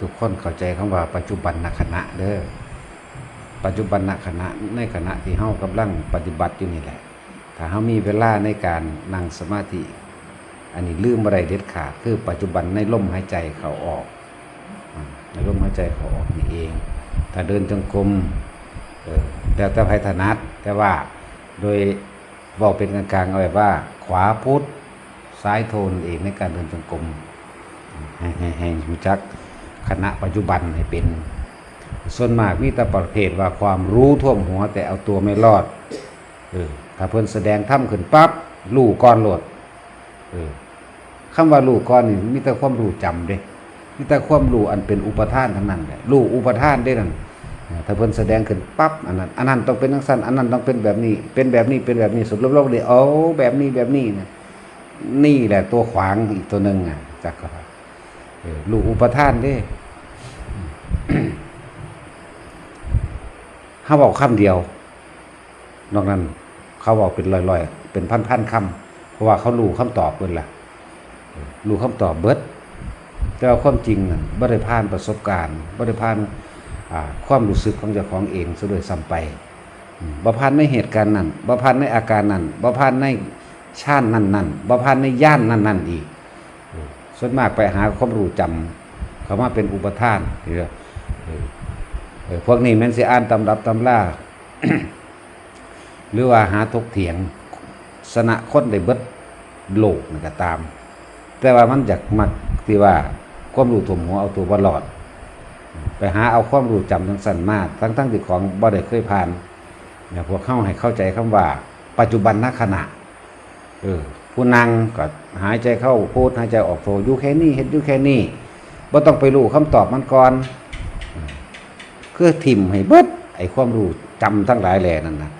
ทุกคนเข้าใจคำว่าปัจจุบันนขณะเด้อปัจจุบันนขณะในขณะที่เฮากำลังปฏิบัติอยู่นี่แหละ ถ้าเฮามีเวลาในการนั่งสมาธิ อันนี้ลืมอะไรเด็ดขาดคือปัจจุบันในลมหายใจเขาออกในลมหายใจเขาออกนี่เอง ถ้าเดินจงกรมแล้วแต่ภัยถนัดแต่ว่าโดยบอกเป็นกลางๆเอาไว้ว่า ขวาพุทธซ้ายโทนเองในการเดินจงกรมให้ให้ให้จัก คณะปัจจุบันให้เป็น ส่วนมากมีแต่ประเภทว่าความรู้ท่วมหัวแต่เอาตัวไม่รอดเออถ้าเพิ่นแสดงถ้ำขึ้นปั๊บลู่ก้อนโหลดเออคำว่าลู่ก้อนนี่มีแต่ความรู้จำเด้มีแต่ความรู้อันเป็นอุปทานทั้งนั้นแหละรู้อุปทานได้นั่นถ้าเพิ่นแสดงขึ้นปั๊บอันนั้นอันนั้นต้องเป็นทั้งสั้นอันนั้นต้องเป็นแบบนี้ เป็นแบบนี้เป็นแบบนี้สุดโลกเลยเอาแบบนี้แบบนี้นะนี่แหละตัวขวางอีกตัวหนึ่งอะจักก็เอ อรู้อุปทานเด้เขาบอกคำเดียว นอกนั้น เขาบอกเป็นลอยๆ เป็นพันๆคำเพราะว่าเขารู้คำตอบเบิดละรู้คำตอบเบิดแต่ว่าความจริงบ่ได้ผ่านประสบการณ์บ่ได้ผ่านความรู้สึกของเจ้าของเองซะด้วยซ้ำไปบ่ผ่านในเหตุการณ์นั้นบ่ผ่านในอาการนั้นบ่ผ่านในชาตินั้นนั้นบ่ผ่านในย่านนั้นนั้นอีก ส่วนมากไปหาความรู้จำเขามาเป็นอุปทานเออเอพวกนี้แมันสิอ่านตำรับตำราหรือว่าหาทกเถียง สนะคนได้เบิดโลกนี่ก็ตาม แต่ว่ามันอยากมักที่ว่าความรู้ถมหัวเอาตัวบ่รอด ไปหาเอาความรู้จำทั้งสั้นมากทั้งทั้งที่ของบ่ได้เคยผ่านเนี่ยพวกเข้าให้เข้าใจคำว่า ปัจจุบันนขณะ เออ ผู้นั่งก็หายใจเข้าพูดหายใจออกโทอยู่แค่นี้เฮ็ดอยู่แค่นี้บ่ต้องไปรู้คำตอบมันก่อนคือทิมให้เบิดไอ้ความรู้จำทั้งหลายแหล่นั่นนะ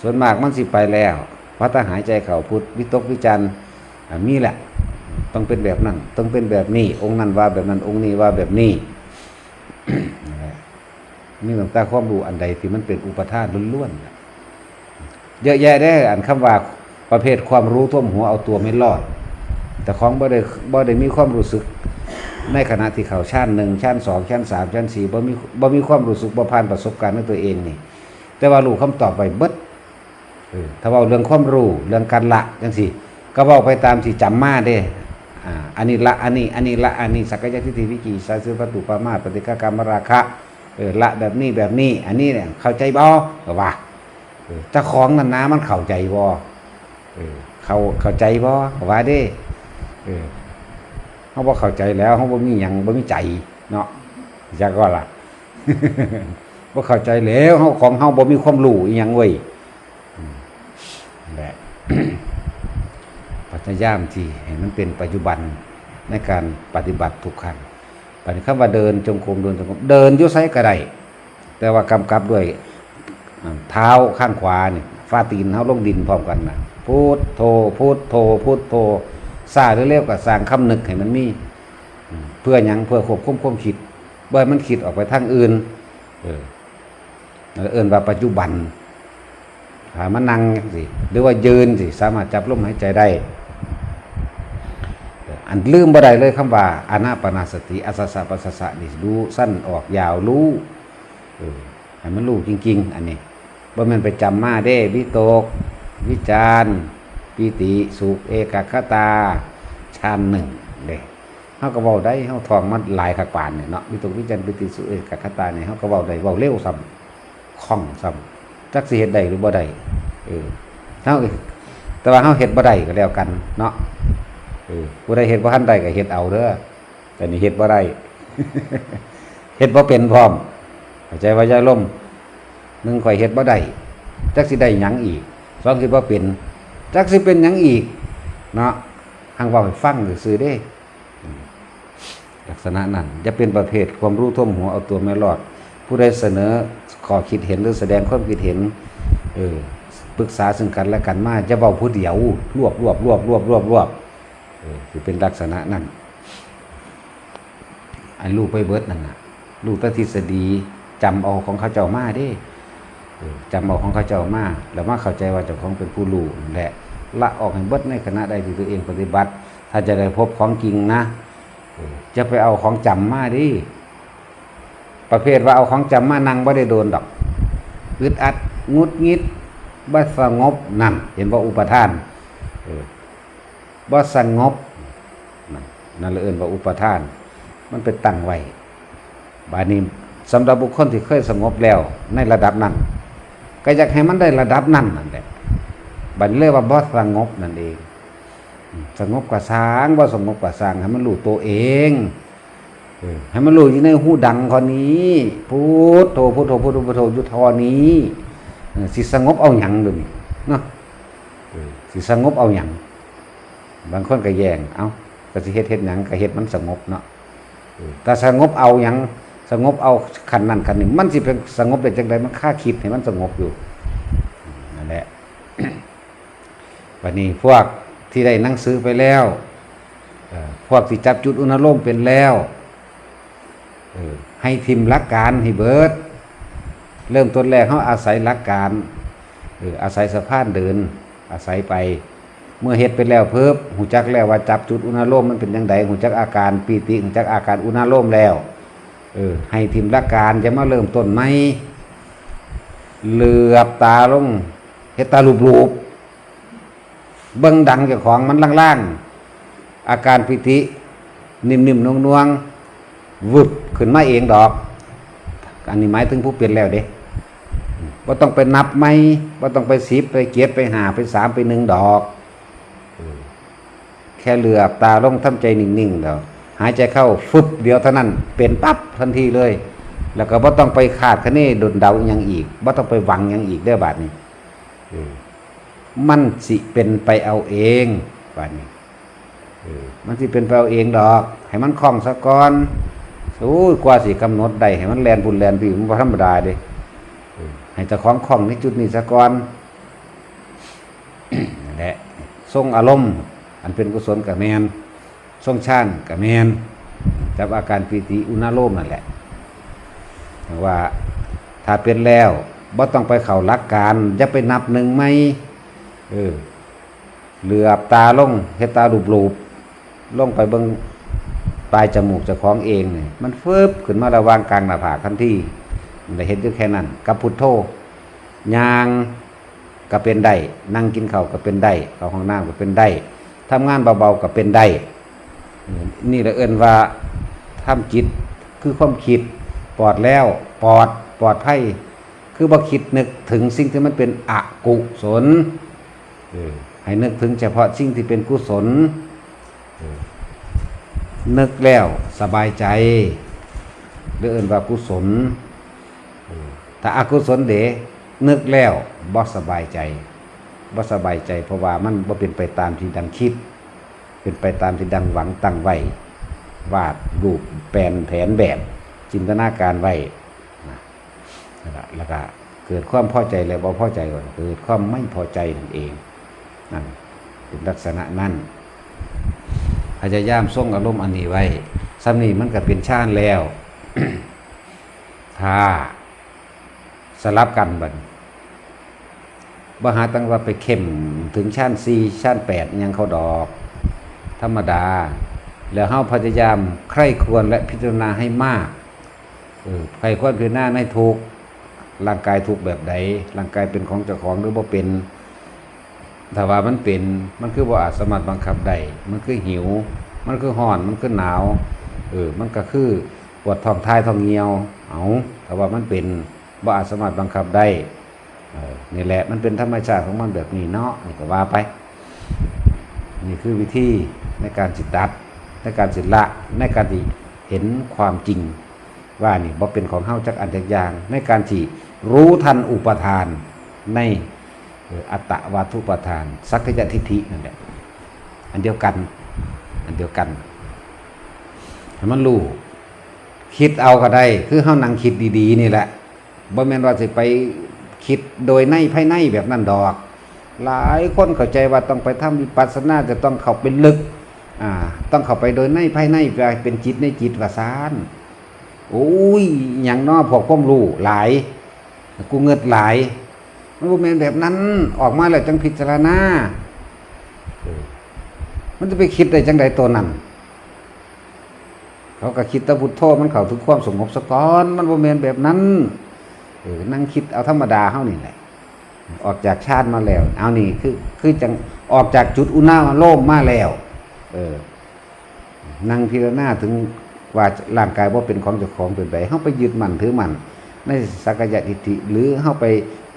ส่วนมากมันสิไปแล้วพระถ้าหายใจเข้าพุทธวิตกวิจารณ์อะมีแหละ ต้องเป็นแบบนั้นต้องเป็นแบบนี้ องค์นั้นว่าแบบนั้นองค์นี้ว่าแบบนี้นั่หละนี่ตั้งแต่ความรู้อันใดที่มันเป็นอุปทานล้วนๆเยอะแยะได้ออันคำว่า ประเภทความรู้ท่วมหัวเอาตัวไม่รอด แต่ของบ่ได้บ่ได้มีความรู้สึก ในขณะที่เขาชั้นหนึ่งชั้นสองชั้นสามชั้นสี่บ่มีบ่มีความรู้สึกบ่ผ่านประสบการณ์ในตัวเองนี่ แต่ว่ารู้คำตอบไปเบิดถ้าว้าเรื่องความรู้เรื่องการละจังซี่ ก็เว้าไปตามที่จำมาเด้อันนี้ละอันนี้อันนี้ละอันนี้สักกายทิฏฐิวิจีสาสือวัตถุปามาปฏิฆากรรมราคะเออละแบบนี้แบบนี้ อันนี้เนี่ยเข้าใจบ่ว่าเออเจ้าของนั่นนะมันเข้าใจบ่ เขาเข้าใจบ่ก็ว่าเด้เออเขาบ่เข้าใจแล้วเขาบ่มีหยังบ่มีใจเนาะจักว่าล่ะบ่เข้าใจแล้วเฮาของเฮาบ่มีความรู้อีหยังเว้ยแหละพยายามที่ให้มันเป็นปัจจุบันในการปฏิบัติทุกครั้งปฏิคำว่าเดินจงกรมเดินจงกรมเดินอยู่ไสก็ได้แต่ว่ากำกับด้วยเท้าข้างขวาเนี่ฟาตีนเฮาลงดินพร้อมกันนะ พุทโธพุทโธพุทโธซาหรือเรียกว่าสร้างคำนึกให้มันมี เพื่อยังเพื่อควบคุมความคิดบ่ให้มันคิดออกไปทางอื่น เออเอิ้นว่าปัจจุบันหามานั่งสิหรือว่ายืนสิสามารถจับลมหายใจได้อันลืมบ่ได้เลยคำว่าอานาปนาสติอัสสะปัสสะสะนี่รู้สั้นออกยาวรู้เออให้มันรู้จริง ๆ อันนี้บ่แม่นไปจำมาเด้วิโตก วิจารณ์ปีติสุขเอกคตาฌานหนึ่งเด้เฮาก็เว้าได้เฮาท่องมันหลายคักปานเนี่ยเนาะวิตกวิจารณ์ปีติสุขเอกคตาเนี่ยเฮาก็เว้าได้เว้าเร็วซ้ำคล่องซ้ำจักสิเฮ็ดได้หรือบ่ได้เออเฮาแต่ว่าเฮาเฮ็ดบ่ได้ก็แล้วกันเนาะเออผู้ใดเฮ็ดบ่ทันได้ก็เฮ็ดเอาเด้อแต่นี่เฮ็ดบ่ได้เฮ็ดบ่เป็นพร้อมเข้าใจว่าอย่าล่มหนึ่งข่อยเฮ็ดบ่ได้จักสิได้หยังอีก สองสิบ่เป็นจักสิเป็นยังอีก เนาะทางเว่าให้ฟังซื่อๆเด้อืมลักษณะนั้นจะเป็นประเภทความรู้ท่วมหัวเอาตัวไม่รอด ผู้ใดเสนอขอคิดเห็นหรือแสดงความคิดเห็น เออปรึกษาซึ่งกันและกันมาจะเบาผู้เดียว รวบรวบรวบรวบรวบรวบเออคือเป็นลักษณะนั้นไอ้ลูกไปเบิดนั่นน่ะลูกตัทฤษฎีจำเอาของเขาเจ้ามาเด้ จำเอาของเขาเจ้ามาแล้วมาเข้าใจว่าเจ้าของเป็นผู้รู้แหละละออกให้เบิดในขณะใดที่ตัวเองปฏิบัติ ถ้าจะได้พบของจริงนะจะไปเอาของจำมาดิประเภทว่าเอาของจำมานั่งบ่ได้โดนดอกอึดอัดงุดงิดบ่สงบนั่นเห็นว่าอุปทานบ่สงบนั่นเลยเอินว่าอุปทาน มันเป็นตั้งไว้บานี้สำหรับบุคคลที่เคยสงบแล้ว ในระดับนั้น ก็อยากให้มันได้ระดับนั้นนั่นแหละบันเรียกว่าบ่สงบนั่นเอง สงบกว่าสางบ่สงบกว่าสางให้มันรู้ตัวเองให้มันรู้อยู่ในหูดังคนนี้พุทโธพุทโธพุทโธพุทโธยุทธอนี้สิสงบเอาหยังเดูนี่เนาะสิสงบเอาหยังบางคนก็แย่งเอ้าก็สิเฮ็ดเฮ็ดหยังก็เฮ็ดมันสงบเนาะแต่สงบเอาหยัง สงบเอาขันนั้นขันนี้มันสิเป็นสงบได้จังไดมันค่าคิดให้มันสงบอยู่นั่นแหละวันนี้พวกที่ได้หนังสือไปแล้วพวกที่จับจุดอุณหโลมเป็นแล้วให้ทิมหลักการให้เบิด เริ่มต้นแรกเขาอาศัยหลักการอาศัยสะพานเดิน อาศัยไป เมื่อเฮ็ดไปแล้วเพิ่มหูจักแล้วว่าจับจุดอุณหโลมมันเป็นยังไงหูจักอาการปีติหูจักอาการอุณหโลมแล้ว เออให้ทิมลัการจะมาเริ่มต้นไหมเหลือบตาลงเฮตาลูบๆเบิ่งดังเจ้าของมันล่างๆ อาการปิตินิ่มๆนวงๆวึบขึ้นมาเองดอก อันนี้หมายถึงผู้เปลี่ยนแล้วเด้ว่าต้องไปนับไหมว่าต้องไปสิบไปเกียรไปหาไปสามไปหนึ่งดอก แค่เหลือบตาลงทำใจนิ่งๆเดี๋ยว หายใจเข้าฟึบเดียวเท่านั้น เป็นปั๊บทันทีเลย แล้วก็ว่ต้องไปขาดคะเนดนเดาอหยังอีกว่ต้องไปหวังอหยังอีกได้อบาดนี้มันสิเป็นไปเอาเองบาดนี้มันสิเป็นไปเอาเองดอก ให้มันคล่องซะก่อนโอ้ยกว่าสิกำหนดได้ให้มันแลนบุญแลนปีมันบ่ธรรมดาเด้ให้เจ้าของคล่องในจุดนี้ซะก่อนนั่นแหละทรงอารมณ์ อันเป็นกุศลกับแมน ทรงชานกับแมนจับอาการปีติอุณาโลมนั่นแหละว่าถ้าเป็นแล้วบ่ต้องไปเข่ารักการอย่าไปนับหนึ่งไหมเออเหลือบตาลงเฮ็ดตาลูบลูบลงไปเบิงปลายจมูกเจ้าของเองเนี่ยมันฟึบขึ้นมาระวางกลางหน้าผากทันทีมันได้เห็นอยู่แค่นั้นกับพุทโธยางก็เป็นได้นั่งกินข้าวก็เป็นได้เข้าห้องน้ำก็เป็นได้ทำงานเบาๆก็เป็นได้ นี่แหละเอิ้นว่าทำจิตคือความคิดปลอดแล้วปลอดปลอดภัยคือบ่คิดนึกถึงสิ่งที่มันเป็นอกุศลให้นึกถึงเฉพาะสิ่งที่เป็นกุศลนึกแล้วสบายใจหรือเอื่นว่ากุศลเออถ้าอากุศลเดนึกแล้วบ่สบายใจบ่สบายใจ เพราะว่ามันบ่เป็นไปตามที่ดังคิด เป็นไปตามที่ดังหวังตั้งไว้วาดรูปแปลนแผนแบบจินตนาการไว้แล้วก็เกิดความพอใจแล้วบ่พอใจก่อนเกิดความไม่พอใจนั่นเองนั่นเป็นลักษณะนั้นพยายามส่งอารมณ์อันนี้ไว้ซ้ำนี้มันก็เป็นชาติแล้วถ้าสลับกันบัดบ่หาตั้งว่าไปเข้มถึงชาติสี่ชาติแปดยังเขาดอก ธรรมดา แล้วเฮาพยายามใคร่ควรและพิจารณาให้มากเออใครควรพิจารณาให้ถูกร่างกายถูกแบบใดร่างกายเป็นของเจ้าของหรือบ่เป็นถ้าว่ามันเป็นมันคือว่าอาจสามารถบังคับได้มันคือหิว มันคือห่อนมันคือหนาวเออมันก็คือปวดท้องท้ายท้องเหี่ยว เอาถ้าว่ามันเป็นว่อาจสามารถบังคับได้เออนี่แหละมันเป็นธรรมชาติของมันแบบนี้เนาะนี่ก็ว่าไป นี่คือวิธีในการจิตัด ในการสิละในการที่เห็นความจริง ว่านี่บ่เป็นของเฮาจักอันจักอย่าง ในการที่รู้ทันอุปทานในอัตตวาทุปทาน สักขยทิฏฐินั่นแหละอันเดียวกัน อันเดียวกันมันรู้คิดเอาก็ได้ คือเฮานั่งคิดดีๆ นี่แหละบ่แม่นว่าสิไปคิดโดยในภายในแบบนั้นดอก หลายคนเข้าใจว่าต้องไปทำวิปัสสนาจะต้องเข้าไปลึกอ่าต้องเข้าไปโดยในภายในไปเป็นจิตในจิตว่าซานโอ้ยหยังน้อพวกความรู้หลาย กูเงิดหลายมันบ่แม่นแบบนั้น ออกมาแล้วจังพิจารณามันจะไปคิดได้จังใดตัวนั้นเขาก็คิดตะพุทโธมันเข้าถึงความสงบสะก้อน มันบ่แม่นแบบนั้นเออนั่งคิดเอาธรรมดาเฮานี่แหละ ออกจากชาติมาแล้ว เอานี่คือคือจังออกจากจุดอุณาโลมมาแล้ว เออนั่งพิจารณาถึงว่าร่างกายว่าเป็นของเจ้าของเป็นไดเฮาไปยึดมั่นถือมั่นในสักกายทิฏฐิหรือเฮาไป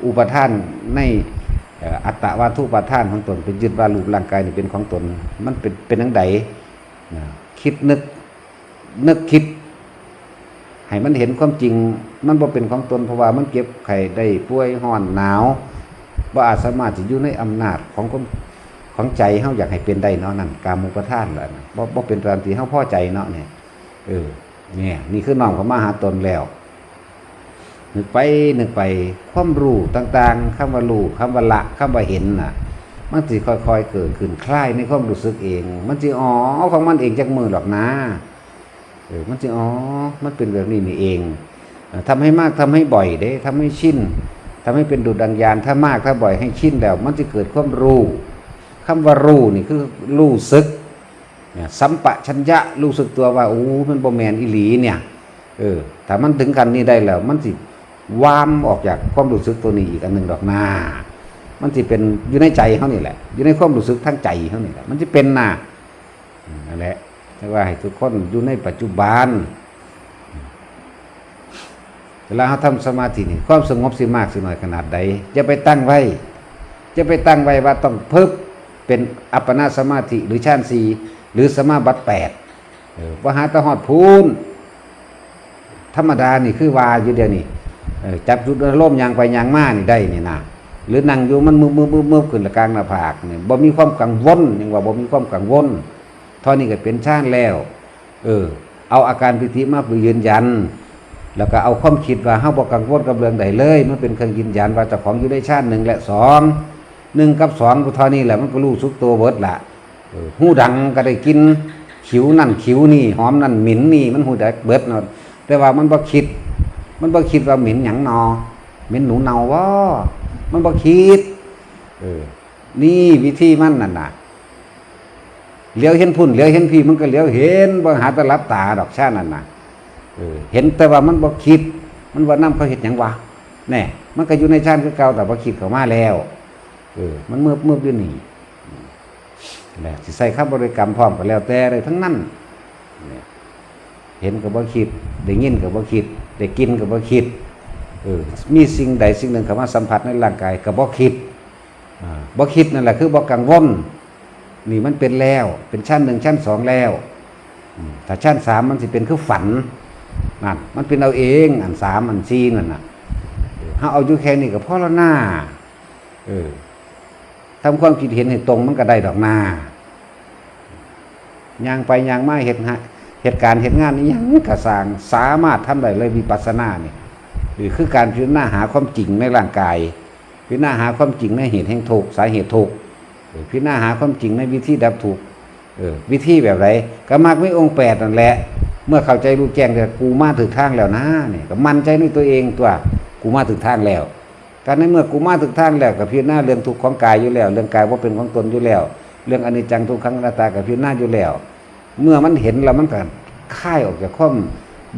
อุปทานในอัตตวาทุปทานของตนเป็นยึดว่ารูปร่างกายนี่เป็นของตน มันเป็นเป็นจังไดคิดนึกนึกคิด ให้มันเห็นความจริง มันบ่เป็นของตนเพราะว่ามันเก็บไข่ได้ป่วยห้อนหนาว บ่อาจสามารถจะอยู่ในอำนาจของความของใจเฮาอยากให้เป็นได้เนาะนั่นกามุปทานแหละนะบ่บ่เป็นตามที่เฮาพอใจเนาะเนี่ยเออเนี่ยนี่คือน้อมเข้ามาหาตนแล้วนึกไปนึกไปความรู้ต่างๆคำว่ารู้คำว่าละคำว่าเห็นน่ะ มันสิค่อยๆเกิดขึ้นคลายในความรู้สึกเอง มันสิอ๋อของมันเองจากมือหรอกนะเออมันจะอ๋อมันเป็นแบบนี้นี่เองเออทำให้มากทำให้บ่อยเด้ทำให้ชิน ทำให้เป็นดุจดังยานถ้ามากถ้าบ่อยให้ชินแล้ว มันจะเกิดความรู้คำว่ารู้นี่คือรู้สึกเนี่ยสัมปะชัญญะรู้สึกตัวว่าโอ้มันบ่แมนอีหลีเนี่ยเออถ้ามันถึงกันนี้ได้แล้วมันสิวามออกจากความรู้สึกตัวนี้อีกอันหนึ่งดอกหน้ามันสิเป็นอยู่ในใจเขานี่แหละ อยู่ในความรู้สึกทั้งใจเขานี่แหละมันจะเป็นน่ะอืมนั่นแหละแต่ว่าให้ทุกคนอยู่ในปัจจุบัน เวลาเขาทำสมาธินี่ความสงบสิมากสิน้อยขนาดใดจะไปตั้งไว้ จะไปตั้งไว้ว่าต้องเพิ่มเป็นอัปปนาสมาธิหรือฌานสีหรือสมาบัติแปดว่าหาตะหอดพูนธรรมดานี่คือวาอยู่เดียวนี่จับจุดร่มยางไปยางมานี่ได้นี่นะหรือนั่งอยู่มันมือมือมือมือขึ้นละกลางหน้าผากเนี่ยบ่มีความกังวลยังว่าบ่มีความกังวลท่านี้ก็เป็นชาติแล้ว เออ เอาอาการปิติมาไปยืนยัน แล้วก็เอาความคิดว่าเฮาบ่กังวลกับเรื่องใดเลย มันเป็นเครื่องยืนยันว่าเจ้าของอยู่ในชาติหนึ่งและสองหนึ่งกับสองก็เท่านี้แหละมันก็รู้สุกตัวเบิดละหูดังก็ได้กินขิวนั่นขิวนี่หอมนั่นหมิ่นนี่มันหูได้เบิดเนาะแต่ว่ามันบ่คิด มันบ่คิดว่าหมิ่นหยังนอหมิ่นหนูเนาว่ามันบ่คิดเออนี่วิธีมันนั่นน่ะเลี้ยวเห็นพุ่นเลี้ยวเห็นพี่มันก็เลี้ยวเห็นบ่หาแตลับตาดอกชานั่นน่ะ เห็นแต่ว่ามันบ่คิด มันว่าน้ำเขาเห็ดหยังวะแน่มันก็อยู่ในชาติคือเก่าแต่บ่คิดเข้ามาแล้วเออมันเมื่อเมืออยู่นี่แหละสิใส่คำบริกรรมพร้อมก็แล้วแต่เลยทั้งนั้นเห็นก็บ่คิดได้ยินก็บ่คิดได้กินก็บ่คิดเออมีสิ่งใดสิ่งหนึ่งเข้ามาสัมผัสในร่างกายก็บ่คิดบ่คิดนั่นแหละคือบ่กังวลนี่มันเป็นแล้ว เป็นชั้นหนึ่งชั้นสองแล้ว ถ้าชั้นสามมันสิเป็นคือฝัน นั่นมันเป็นเอาเอง อันสามอันสี่นั่นน่ะถ้าเอาอยู่แค่นี้ก็พอแล้วหน้าเออทำความคิดเห็นให้ตรงมันก็ได้ดอกหน้ายางไปยางมาเหตุฮะเหตุการณ์เหตุงานนี้ยังกระสางสามารถทำได้เลยวิปัสสนาเนี่ยหรือคือการพิจารณาหาความจริงในร่างกาย พิจารณาหาความจริงในเหตุแห่งทุกสาเหตุทุกพิจารณาหาความจริงในวิธีดับถูกเออวิธีแบบไรก็มักไม่องแปดนั่นแหละ เมื่อเข้าใจรู้แจ้งแต่กูมาถึงทางแล้วนะเนี่ยก็มั่นใจในตัวเองตัวกูมาถึงทางแล้วการในเมื่อกูมาถึงทางแล้วกับพิจารณาเรื่องทุกข์ของกายอยู่แล้ว เรื่องกายว่าเป็นของตนอยู่แล้ว เรื่องอนิจจังทุกขังอนัตตากับพิจารณาอยู่แล้ว เมื่อมันเห็นแล้วมันก็ค่ายออกจากความ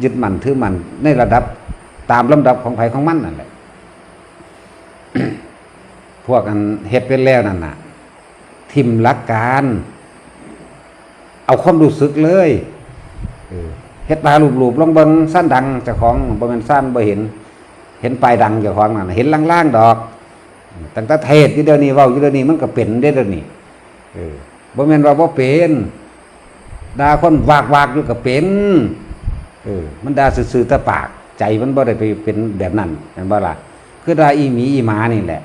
ยึดมั่นถือมั่นในระดับตามลำดับของไผของมันนั่นแหละพวกอันเฮ็ดเป็นแล้วนั่นน่ะ ทิมหลักการ เอาความรู้สึกเลยเออ เฮ็ดตาลูบๆลองเบิ่งสั้นดังเจ้าของบ่แม่นสั้นบ่เห็น เห็นปลายดังเจ้าของนั่นเห็นล่างๆดอกตั้งแต่เทศอยู่เดี๋ยวนี้เว้าอยู่เดี๋ยวนี้มันก็เป็นเด้เดี๋ยวนี้เออบ่แม่นว่าบ่เป็นด่าคนวากๆอยู่ก็เป็นเออมันด่าซื่อๆแต่ปาก ใจมันบ่ได้ไปเป็นแบบนั้นแม่นบ่ล่ะคือด่าอีหมีอีหมานี่แหละ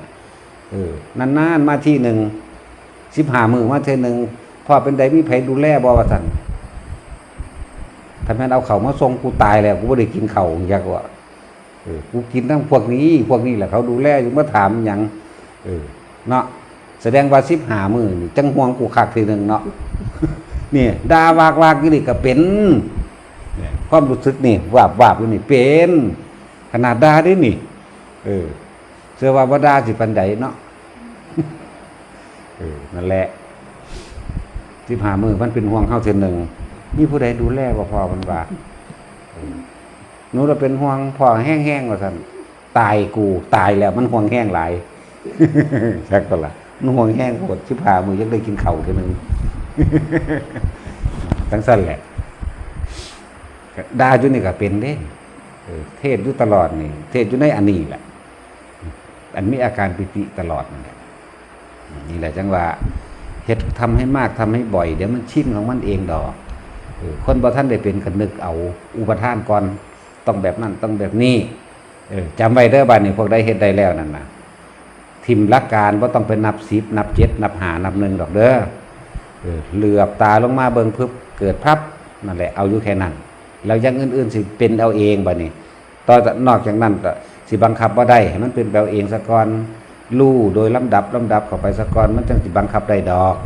เออนานๆมาที่หนึ่งสิบหามือมาเทอหนึ่งพ่อเป็นใดมีไผดูแลบ่ว่าท่าน ถ้าแม่เอาเข่ามาส่งกูตายแล้วกูไม่ได้กินเข่าอยากว่าเออกูกินทั้งพวกนี้ พวกนี้แหละเขาดูแลอยู่มาถามหยังเออเนาะแสดงว่าสิบหามือนี่จังห่วงกูคักทีหนึ่งเนาะนี่ดาวากวากนี่ก็เป็นความรู้สึกนี่วาบวาบอยู่นี่เป็น ขนาดดาด้วยนี่ เออเสื้อว่าบ่ดาสิปันใดเนาะเออนั่นแหละที่ผ่ามือมันเป็นห่วงเข้าเทอหนึ่ง มีผู้ใดดูแลบ่พอมันว่าหนูเราเป็นห่วงพ่อแห้งๆว่าซั่นตายกู ตายแล้วมันห่วงแห้งหลายชักก็ละมันห่วงแห้งปวดชิพามือยังได้กินเข่าทีนึงทั้งสั้นแหละดาอยู่นี่ก็เป็นเด้เออเทศอยู่ตลอดนี่เทศอยู่ในอันนี้แหละ อันมีอาการปิติตลอดนั่นแหละนี่แหละจังว่าเฮ็ดทำให้มากทำให้บ่อย เดี๋ยวมันชินของมันเองดอก คนบ่ท่านได้เป็นกันนึกเอา อุปทานก่อนต้องแบบนั้นต้องแบบนี้เออจำไว้เด้อบ้านนี้พวกได้เฮ็ดได้แล้วนั่นนะทิมลักการว่าต้องเป็นนับสิบนับเจ็ดนับหานับหนึ่งดอกเด้อเออเหลือบตาลงมาเบิ่งพึบเกิดพับนั่นแหละเอาอยู่แค่นั้นแล้วยังอื่นๆสิเป็นเอาเองบ้านี้ต่อนอกจากนั้นก็สิบังคับว่าได้มันเป็นแบบเองสะก่อนลู่โดยลำดับลำดับเข้าไปสะก่อนมันจังสิบังคับได้ดอก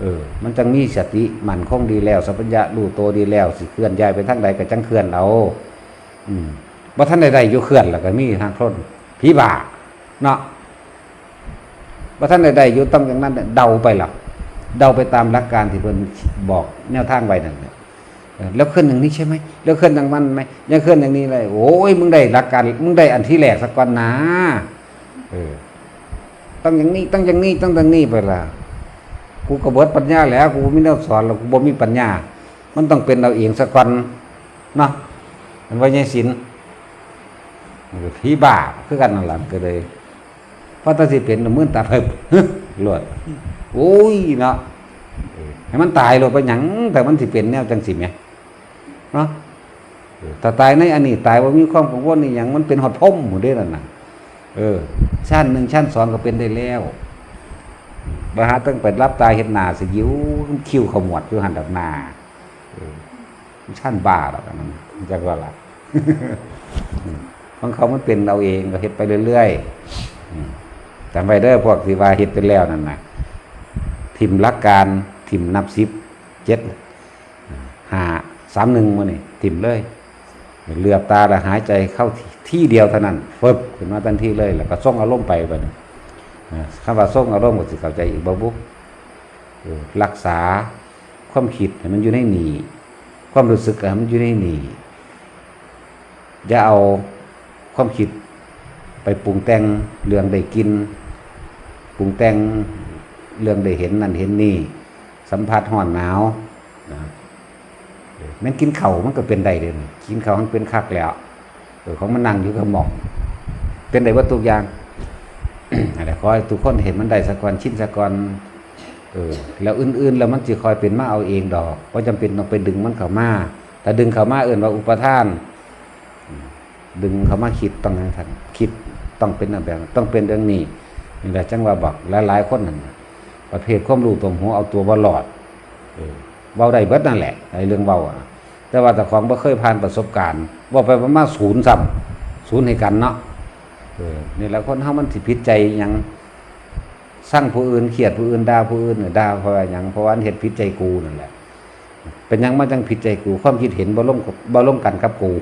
เออ มันจังมีสติมั่นคงดีแล้วสัพพัญญะรู้โตวดีแล้ว สิเคลื่อนย้ายไปทางใดก็จังเคลื่อนเอาอืมบ่าท่านใดๆอยู่เคลื่อนแล้วก็มีทางโทนผีบาเนาะบ่าท่านใดๆอยู่ต้องอย่างนั้นเดาไปหรอกเดาไปตามหลักการที่เพิ่นบอกแนวทางไว้นั่นแล้วเคลื่อนอย่างนี้ใช่ไหมแล้วเคลื่อนอย่างมันไหมยังเคลื่อนอย่างนี้เลยโอ้ยมึงได้หลักการมึงได้อันที่แรกสักก่อนนะเออต้องอย่างนี้ต้องอย่างนี้ต้องอย่างนี้ไปละ กูก็เบิดปัญญาแล้ว กูไม่ได้สอนแล้วกูบ่มีปัญญา มันต้องเป็นเราเองสักก่อนเนาะมันไงสินมันก็ผีบ้าคือกันนั่นแหละก็เลยพระตาสิเป็นมื่นตาเพิ่มหลวดโอ้ยเนาะให้มันตายลดไปหยังแต่มันสิเป็นแนวจังสิแหมเนาะเออถ้าตายในอันนี้ตายว่ามีความกังวลนี่หยังมันเป็นหอดพ่มหมดเด้อนั่นน่ะเออชั้นหนึ่งชั้นสองก็เป็นได้แล้ว บาหาตั้งไปรับตาเห็นหนาสิยิ้วคิ้วขมวดอยู่หันดับหนาชั้นบ้าดอกอันนั้นจักว่าละของเขามันเป็นเราเองก็เฮ็ดไปเรื่อยๆอืมจำไว้เด้อพวกที่ว่าเฮ็ดไปแล้วนั่นนะทิมลักการทิมนับสิบเจ็ดหาสามหนึ่งมานี่ทิมเลยเหลือบตาแล้วหายใจเข้าที่ทเดียวเท่านั้นฟึบขึ้นมาทันทีเลย แล้วก็ส่งอารมณ์ไปไปนี่นะ คำว่าส่งอารมณ์ก็สิเข้าใจอีกบ่บุเออรักษาความคิดมันอยู่ในหนีความรู้สึกมันอยู่ในหนีอย่าเอาความคิดไปปรุงแต่งเรื่องได้กิน ปรุงแต่งเรื่องได้เห็นนั่นเห็นนี่ สัมผัสห่อนหนาวนะแมันกินเข่ามันก็เป็นได้เด่นกินเข่ามันเป็นคักแล้วเของมันนั่งอยู่กับหมองเป็นได้ว่าทุกอย่าง อะไรขอให้ทุกคนเห็นมันได้สะกอนชิ้นสะกอนเออแล้วอื่นๆ แล้วมันจะคอยเป็นมาเอาเองดอกเพราะจำเป็นต้องไปดึงมันเข้ามาแต่ดึงเข้ามาเอื่นว่าอุปทาน ดึงเข้ามาคิดต้องทันคิดต้องเป็นแบบ ต้องเป็นเรื่องนี้นี่แหละจังว่าบอกหลายๆคนนั่นประเภทความรู้ตัวหัวเอาตัวบอลอดเออเว้าได้เบิดนั่นแหละไอ้เรื่องเว้าอะแต่ว่าแต่ของบ่เคยผ่านประสบการณ์ว่าไปประมาณศูนย์ซ้ำศูนย์ให้กันเนาะ เออนี่แหละคนเฮามันสิผิดใจยังสร้างผู้อื่นเครียดผู้อื่นด่าผู้อื่นเนี่ยด่าเพราะว่าหยังเพราะว่าอันเฮ็ดผิดใจกูนั่นแหละ เป็นยังมาจังผิดใจกู ความคิดเห็นบ่ลงกับบ่ลงกันกับกู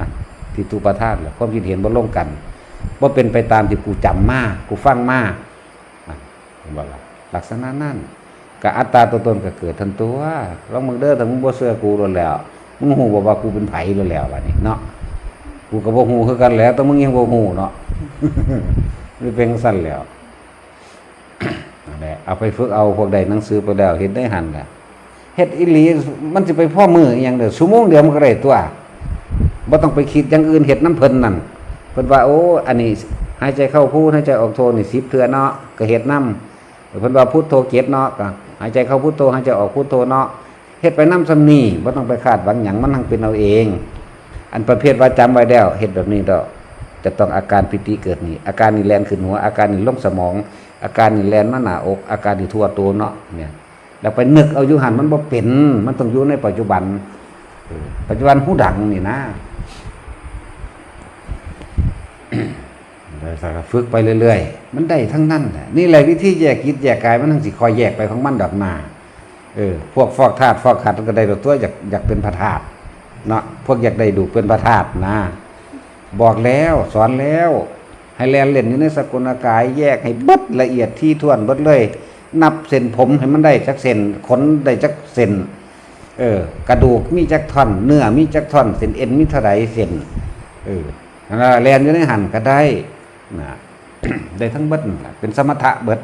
นะที่ตุประทานแหละความคิดเห็นบ่ลงกันบ่าเป็นไปตามที่กูจำมากูฟังมานะเห็นบ่ล่ะลักษณะนั้นก็อัตตาตัวตนก็เกิดทันตัวลองมึงเด้อแต่มึงบ่เชื่อกูโดนแล้วมึงฮู้บ่ว่ากูเป็นไผโดนแล้วล่ะนี่เนาะ กูก็บ่ฮู้คือกันแล้วแต่มึงยังบ่ฮู้เนาะนี่เป็นจั่งซั่นแล้วเอาไปฝึกเอาพวกใดหนังสือไปแล้วเฮ็ดได้หันแหละเฮ็ดอีหลีมันสิไปพ่อมืออหยังเด้อชั่วโมงเดียวมันก็ได้ตัวบ่ต้องไปคิดอย่างอื่นเฮ็ดน้ำเพิ่นนั่นเพิ่นว่าโอ้อันนี้หายใจเข้าพูดหายใจออกโทนี่10เทื่อเนาะก็เฮ็ดน้ำเพิ่นว่าพุทโธเก็บเนาะก็หายใจเข้าพุทโธหายใจออกพุทโธเนาะเฮ็ดไปน้ำสำนีบ่ต้องไปคาดหวังหยังมันทั้งเป็นเอาเอง อันประเภทว่าจำไว้แล้วเฮ็ดแบบนี้ดอกจะต้องอาการปิติเกิดนี่อาการนี่แลนขึ้นหัวอาการนี่ลงสมอง อาการนี่แลนมาหน้าอก อาการนี่ทั่วตัวเนาะเนี่ยแล้วไปนึกเอาอยู่หันมันบ่เป็น มันต้องอยู่ในปัจจุบัน ปัจจุบันหูดังนี่นะฝึกไปเรื่อยๆ มันได้ทั้งนั้นแหละนี่แหละวิธีแยกจิตแยกกายมันทั้งสิคอยแยกไปของมันดอกมาเออพวกฟอกธาตุฟอกขัดก็ได้ตัวอยากอยากเป็นพระธาตุ เนาะพวกอยากได้ดูเป็นพระธาตุนะบอกแล้วสอนแล้ว ให้แลนเล่นอยู่ในสกุลกาย แยกให้เบิดละเอียดที่ท่วนเบิดเลย นับเส้นผมให้มันได้จักเส้นขนได้จักเส้นเออ กระดูกมีจักท่อน เนื้อมีจักท่อนเส้นเอ็นมีเท่าไรเส้นเออนั่นล่ะแลนอยู่ในหันก็ได้นะได้ทั้งเบิดเป็นสมถะเบิด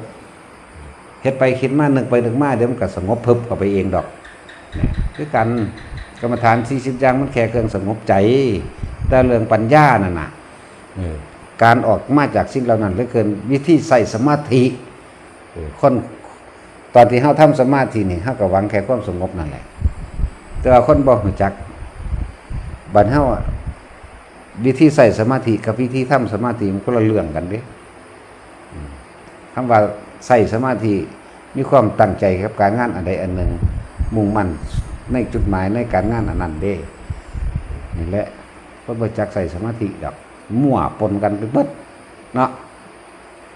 เฮ็ดไปคิดมานึกไปนึกมาเดี๋ยวมันก็สงบเพิบเข้าไปเองดอกคือกัน กรรมฐาน40อย่างมันแค่เครื่องสงบใจ แต่เรื่องปัญญานั่นน่ะเออการออกมาจากสิ่งเหล่านั้นเหลือเกินวิธีใส่สมาธิเออคนตอนที่เฮาทำสมาธินี่เฮาก็หวังแค่ความสงบนั่นแหละ แต่ว่าคนบ่รู้จักบัดเฮาอะวิธีใส่สมาธิกับวิธีทำสมาธิมันคนละเรื่องกันเด้อืมคำว่าใส่สมาธิมีความตั้งใจกับการงานอันใดอันหนึ่งมุ่งมั่น ในจุดหมายในการงานอันนั้นเด้นี่แหละคนบ่จักใส่สมาธิดอกมั่วปนกันไปเบิดเนาะ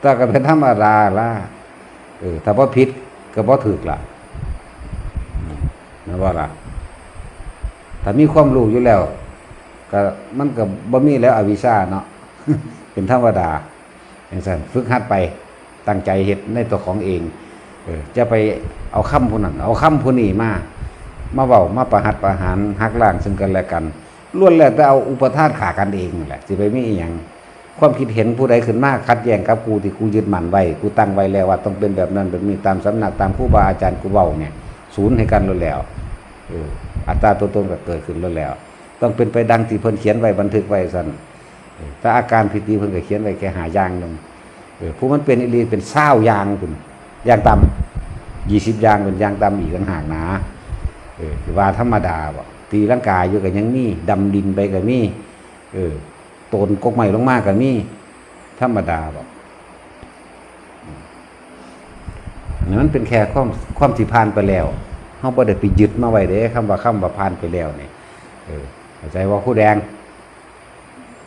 แต่ก็เป็นธรรมดาล่ะเออถ้าบ่ผิดก็บ่ถูกล่ะอืมนะว่าล่ะถ้ามีความรู้อยู่แล้วก็มันก็บ่มีแล้วอวิชชาเนาะเป็นธรรมดาอย่างนั้นฝึกหัดไปตั้งใจเฮ็ดในตัวของเองเออจะไปเอาคำผู้นั้นเอาคำผู้นี้มา มาเว้ามาประหัดประหารหักล้างซึ่งกันและกันล้วนแล้วแต่เอาอุปทานขากันเองแหละสิไปมีอีหยังความคิดเห็นผู้ใดขึ้นมากขัดแย้งกับกูที่กูยึดมั่นไว้กูตั้งไว้แล้วว่าต้องเป็นแบบนั้นแบบนี้ตามสำนักตามครูบาอาจารย์กูเว้าเนี่ยศูนย์ให้กันล้วนแล้วอัตราตัวตนก็เกิดขึ้นแล้วแล้ว ต้องเป็นไปดังที่เพิ่นเขียนไว้บันทึกไว้สั่นเออถ้าอาการผิดนี้เพิ่นก็เขียนไว้แค่หายางหนึงผู้มันเป็นอีหลีเป็นเศร้ายางคุณยางต่ำยี่สิบยางเป็นยางต่ำอีกต่างหากหนา เออว่าธรรมดาบ่ตีร่างกายอยู่ก็ยังมีดำดินไปก็มีเออตนกกใหม่ลงมาก็มีธรรมดาบ่อันนั้นมันเป็นแค่ความความที่ผ่านไปแล้วเฮาบ่ได้ไปยึดมาไว้เด้คำว่าคำว่าผ่านไปแล้วนี่เออเข้าใจว่าผู้แดง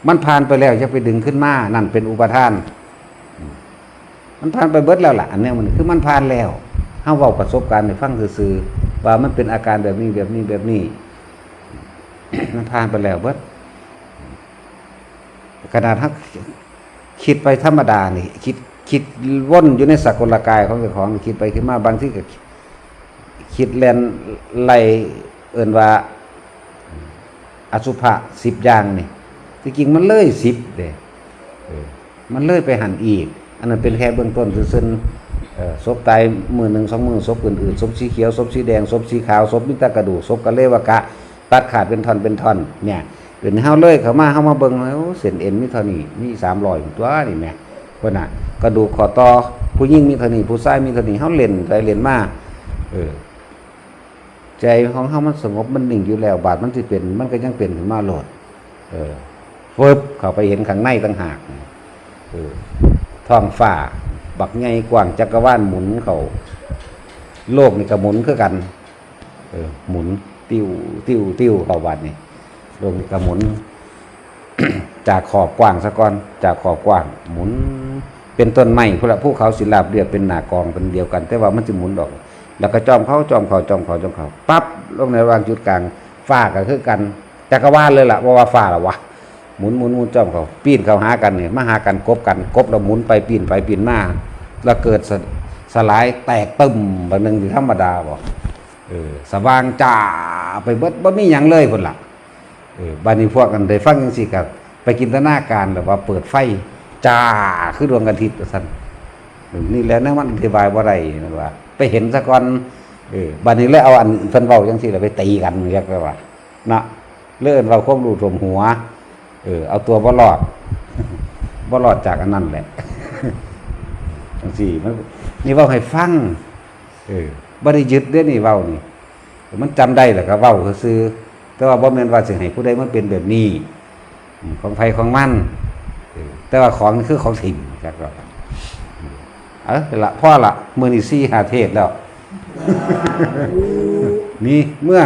มันผ่านไปแล้วจะไปดึงขึ้นมานั่นเป็นอุปทาน มันผ่านไปเบิดแล้วล่ะอันนี้มันคือมันผ่านแล้วเฮาเว้าประสบการณ์ให้ฟังซื่อๆ ว่ามันเป็นอาการแบบนี้แบบนี้แบบนี้มันผ่านไปแล้วเบิดขนาดถ้าคิดไปธรรมดานี่ คิดคิดว่นอยู่ในสักลกายของเจ้าของคิดไปคิดมาบางที่ก็คิดแลนไลเอินว่า อสุภะสิบอย่างนี่ที่จริงมันเลยสิบเด้อมันเลยไปหันอีก อันนั้นเป็นแค่เบื้องต้นซึ่ง ศพตายมือหนึ่งสองมือศพอื่นๆศพสีเขียวศพสีแดงศพสีขาวศพมิตรกระดูกศพกระเลวกะ ตัดขาดเป็นท่อนเป็นท่อนเนี่ยเป็นเฮาเลยเขามาเฮามาเบิ่งแล้วเส้นเอ็นมีเท่านี้มีสามร้อยตัวนี่แม่เพิ่นน่ะ กระดูกคอต่อผู้หญิงมีเท่านี้ผู้ชายมีเท่านี้เฮาเล่นไปเล่นมาเออใจของเฮามันสงบมันหนิ่งอยู่แล้ว บาดมันสิเป็น มันก็ยังเป็นขึ้นมาโลด เออฟึบเข้าไปเห็นข้างในต่างหากเออท้องฟ้า บักใหญ่กว้างจักรวาลหมุนเขาโลกนี่ก็หมุนคือกัน เออ หมุน ติ้วติ้วติ้วเขาบาดนี่โลกนี่ก็หมุน จากขอบกว้างซะก่อน จากขอบกว้าง หมุน เป็นต้นไม้พวกละภูเขาศิลาเรียบเป็นหนากองเป็นเดียวกัน แต่ว่ามันจะหมุนดอก แล้วก็จอมเขาจอมเขาจอมเขาจอมเขาปั๊บลงในระหว่างจุดกลางฟ้าก็คือกันจักรวาลเลยล่ะว่าว่าฟ้าละวะหมุนหมุนหมุนจอมเขาปีนเขาหากันเนี่ยมาหากันกบกันกบแล้วหมุนไปปีนไปปีนมา แล้วเกิดสสลายแตกตึมบางหนึ่งที่ธรรมดาบอกเออสว่างจ้าไปเบิดบ่มีหยังเลยคนละเออบ้านนี้พวกกันได้ฟังจังซี่กับไปกินตนาการแบบว่าเปิดไฟจ้าคือดวงอาทิตย์สั่นนี่แล้วนั่นมันอธิบายว่าไรนะว่า ไปเห็นซะก่อนเออบัดนี้เลยเอาอันเพิ่นเว้าจังซี่แล้วไปตีกันเรียกว่านะเลื่อนเราควบรู้รวมหัว เออ เอาตัวบ่รอดบ่รอดจากอันนั้นแหละ จังซี่มันนี่เว้าให้ฟังเออบ่ได้ยึดเด้นี่เว้านี่ มันจำได้แหละก็เว้าซื่อแต่ว่าบ่แม่นว่าสิให้ผู้ใดมันเป็นแบบนี้อืมของไผของมันแต่ว่าของนี่คือของถิ่นจักว่าเออละพ่อละมือนี่ซี่หาเทศแล้วนี่เมื่อ